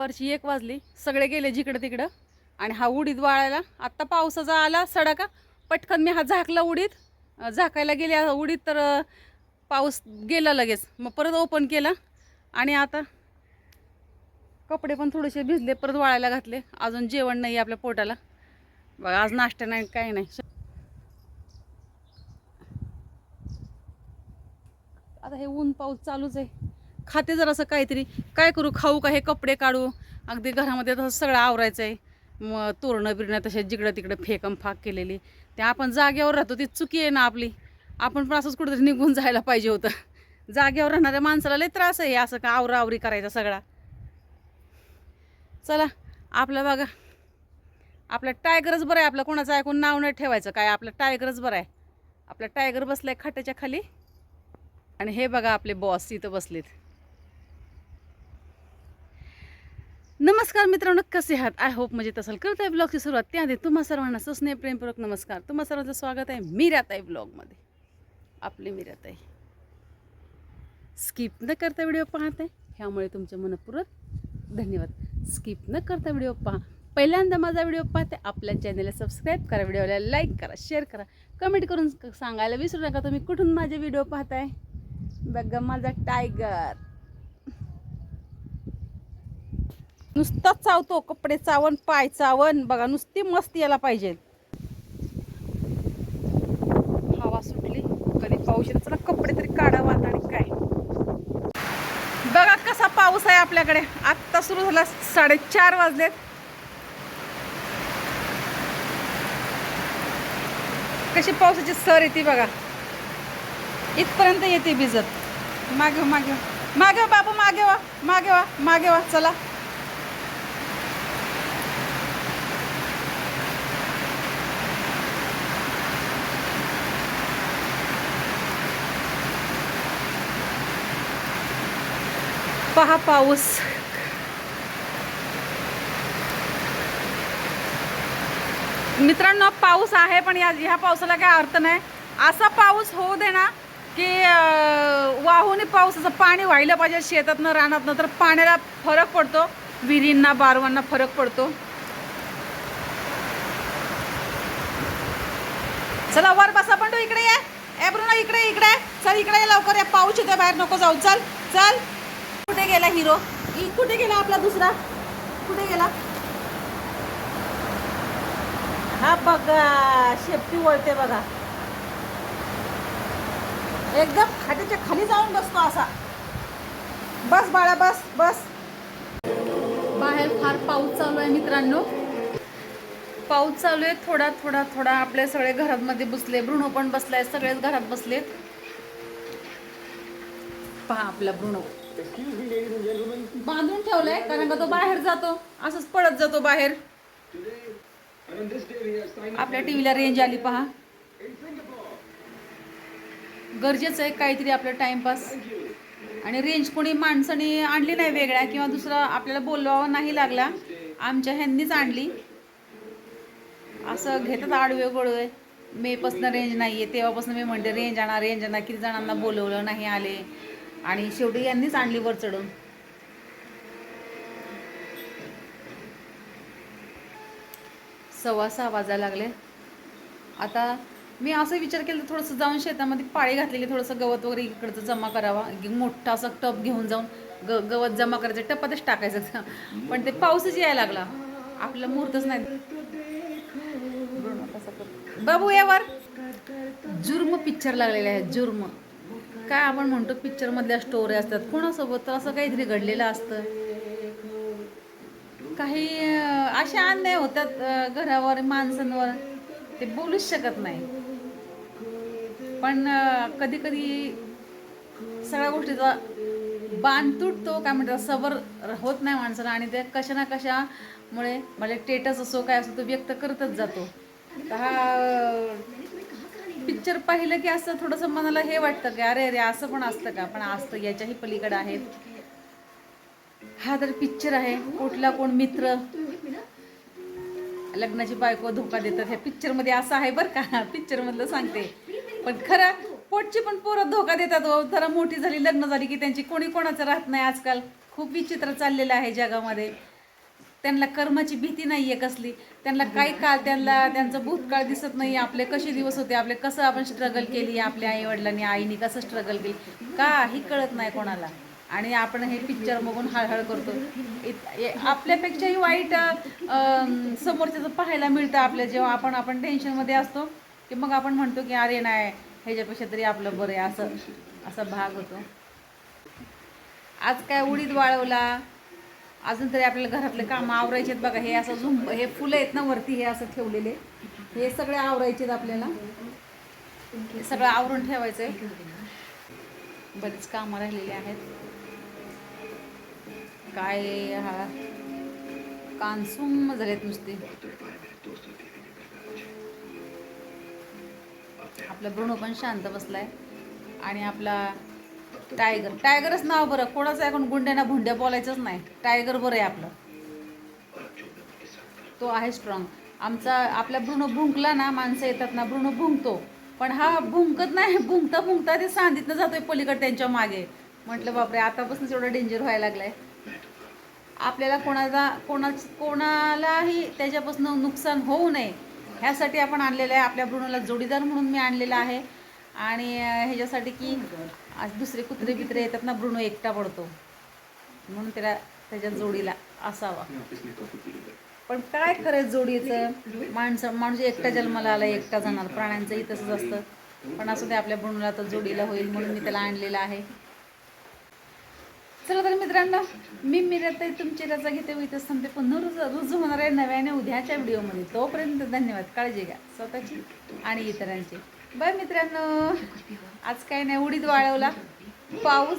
दुपारची एक वाजली सगळे गेले जिकडं तिकडं. आणि हा उडीद वाळायला आत्ता पावसाचा आला सडाका पटकन मी हा झाकला उडीद. झाकायला गेले उडीत तर पाऊस गेला लगेच. मग परत ओपन केला. आणि आता कपडे पण थोडेसे भिजले परत वाळायला घातले. अजून जेवण नाही आपल्या पोटाला. बघा आज नाश्ता नाही काही नाही. आता हे ऊन पाऊस चालूच आहे. खाते जर असं काहीतरी काय करू? खाऊ का? हे कपडे काढू. अगदी घरामध्ये तसं सगळं आवरायचं आहे मग तोरणं बिरणं तसे जिकडं तिकडं फेकम फाक केलेली. ते आपण जागेवर राहतो ती चुकी आहे ना आपली. आपण पण असंच कुठेतरी निघून जायला पाहिजे होतं. जागेवर राहणाऱ्या माणसाला लय त्रास आहे असं का आवरा आवरी करायचा सगळा. चला आपलं बघा. आपला टायगरच बरं आहे आपलं कोणाचं ऐकून नाव नाही ठेवायचं काय आपलं टायगरच बरं आहे. आपला टायगर बसलाय खाट्याच्या खाली. आणि हे बघा आपले बॉस इथं बसलेत. नमस्कार मित्रांनो कसे आहात? आय होप मजेत असाल. करत आहे ब्लॉगची सुरुवात. त्याआधी तुम्हा सर्वांना सस्नेह प्रेमपूर्वक नमस्कार. तुम्हा सर्वांचं स्वागत आहे मीराताई ब्लॉगमध्ये आपली मीराताई. स्किप न करता व्हिडिओ पाहत. आहे ह्यामुळे तुमचे मनपूर्वक धन्यवाद. स्किप न करता व्हिडिओ पहा. पहिल्यांदा माझा व्हिडिओ पाहते आपल्या चॅनलला सबस्क्राईब करा व्हिडिओला लाईक करा शेअर करा. कमेंट करून सांगायला विसरू नका. तुम्ही कुठून माझे व्हिडिओ पाहताय? बघा माझा टायगर नुसताच चावतो कपडे चावण पाय चावण बघा नुसती मस्ती याला पाहिजे. हवा सुटली. कधी पाऊस चला कपडे तरी काढावा आणि काय. बघा कसा पाऊस आहे आपल्याकडे. आत्ता सुरू झाला साडेचार वाजलेत. कशी पावसाची सर येते बघा. इथपर्यंत येते भिजत. मागे मागे. मागे वा मागे वा मागे वा मागे वा. चला. पहा पाऊस. मित्रांनो पाऊस आहे पण या ह्या पावसाला काय अर्थ नाही. असा पाऊस होऊ दे ना की वाहून पावसाचं पाणी व्हायला पाहिजे शेतातनं रानातनं तर पाण्याला फरक पडतो. विहिरींना बारवांना फरक पडतो. चला वर बसा पण तू इकडे ये. ए ब्रुना इकडे इकडे. चल इकडे लवकर. या पाऊस येतोय बाहेर. नको जाऊ. चल चल. गेला हिरो? कुठे गेला आपला दुसरा? कुठे गेला? हा बघा शेपटी वळते बघा. एकदम खाट्याच्या खाली जाऊन बसतो असा. बस बाळा बस बस. बाहेर फार पाऊस चालू आहे मित्रांनो. पाऊस चालू आहे थोडा थोडा थोडा. आपले सगळे घरामध्ये बसले. ब्रुणो पण बसलाय सगळेच घरात बसलेत. पहा आपला ब्रुणो बांधून ठेवलाय कारण का तो बाहेर जातो. असंच पडत जातो बाहेर. आपल्या टीव्हीला रेंज आली पहा. गरजेचं आहे काहीतरी आपलं टाइमपास आणि रेंज कोणी माणसाने आणली नाही वेगळ्या किंवा दुसरा आपल्याला बोलवावं नाही लागला. आमच्या ह्यांनीच आणली. असं घेतात आडवे गोडवे. मेपासून रेंज नाही आहे तेव्हापासून मी म्हणते रेंज आणा रेंज आणा. किती जणांना बोलवलं नाही आले. आणि शेवटी यांनीच आणली वर चढून. सव्वा सहा वाजायला लागले. आता मी असं विचार केला थोडंसं जाऊन शेतामध्ये पाळी घातलेली थोडंसं गवत वगैरे इकडचं जमा करावा. मोठा असा टप घेऊन जाऊन ग गवत जमा करायचं. टपातच टाकायचं. पण ते पाऊसच यायला लागला. आपला मुहूर्तच नाही. बाबू यावर जुर्म पिक्चर लागलेले आहे जुर्म. काय आपण म्हणतो पिक्चरमधल्या स्टोरी असतात. कोणासोबत तर असं काहीतरी घडलेलं असतं? काही असे अन्याय होतात घरावर माणसांवर. ते बोलूच शकत नाही. पण कधी कधी सगळ्या गोष्टीचा बाण तुटतो. काय म्हणतात सबर होत नाही माणसाला आणि ते कशा ना कशामुळे म्हणजे मला टेटस असो काय असो तो व्यक्त करतच जातो. हा पिक्चर पाहिलं की असं थोडंसं मनाला हे वाटतं की अरे अरे असं पण असतं का? पण असतं याच्याही पलीकडे आहेत. हा तर पिक्चर आहे. कुठला कोण मित्र? लग्नाची बायको धोका देतात. ह्या पिक्चरमध्ये असं आहे बरं का? पिक्चर मधलं सांगते. पण खरं पोटची पण पोरं धोका देतात हो. जरा मोठी झाली लग्न झाली की त्यांची कोणी कोणाचं राहत नाही आजकाल. खूप विचित्र चाललेलं आहे जगामध्ये. त्यांना कर्माची भीती नाही आहे कसली. त्यांना काही काळ त्यांना त्यांचं भूतकाळ दिसत नाही आपले कसे दिवस होते आपले कसं आपण स्ट्रगल केली आपल्या आईवडिलांनी आईने कसं स्ट्रगल केली काही कळत नाही कोणाला. आणि आपण हे पिक्चर बघून हळहळ करतो. आपल्यापेक्षाही वाईट समोरच्याचं पाहायला मिळतं आपल्या जेव्हा आपण आपण टेन्शनमध्ये असतो की मग आपण म्हणतो की अरे नाही ह्याच्यापेक्षा तरी आपलं बरं आहे. असं असा भाग होतो. आज काय उडीद वाळवला अजून तरी आपल्याला घरातले कामं आवरायचे आहेत बघा हे असं झुंब हे फुलं आहेत ना वरती हे असं ठेवलेले. हे सगळे आवरायचे आहेत आपल्याला. हे सगळं आवरून ठेवायचं आहे बरीच कामं राहिलेली आहेत. काय हा? कानसूम झालेत नुसते. आपला ब्रुणो पण शांत बसलाय. आणि आपला टायगर. टायगरच नाव बरं. कोणाचं कोण गुंड्यांना भुंड्या बोलायचंच नाही. टायगर बरं आहे आपलं. तो आहे स्ट्रॉंग आमचा आपल्या भ्रूण भुंकला ना माणसं येतात ना भ्रूण भुंकतो. पण हा भुंकत नाही भुंकता भुंकता ते सांदितनं जातोय पलीकडे त्यांच्या मागे. म्हटलं बापरे आतापासूनच एवढं डेंजर व्हायला लागलाय. आपल्याला कोणाला कोणाच कोणालाही त्याच्यापासून नुकसान होऊ नये. ह्यासाठी आपण आणलेलं आहे आपल्या भ्रूणाला जोडीदार म्हणून मी आणलेला आहे. आणि ह्याच्यासाठी की आज दुसरे कुत्रे बित्रे येतात ना ब्रुणो एकटा पडतो. म्हणून त्याला त्याच्या जोडीला असावा. पण काय खरंच जोडीचं? माणसं माणूस एकटा जन्माला आला एकटा जाणार. प्राण्यांचंही तसंच असतं. पण असं ते आपल्या ब्रुणूला तर जोडीला होईल म्हणून मी त्याला आणलेलं आहे. चला तर मित्रांनो मी मिरत तुमची रजा घेते व इथं थांबते. पुन्हा रुजू रुजू होणार आहे नव्याने उद्याच्या व्हिडिओमध्ये. तोपर्यंत धन्यवाद. काळजी घ्या. स्वतःची आणि इतरांची. बर मित्रांनो आज काय नाही उडीद वाळवला. पाऊस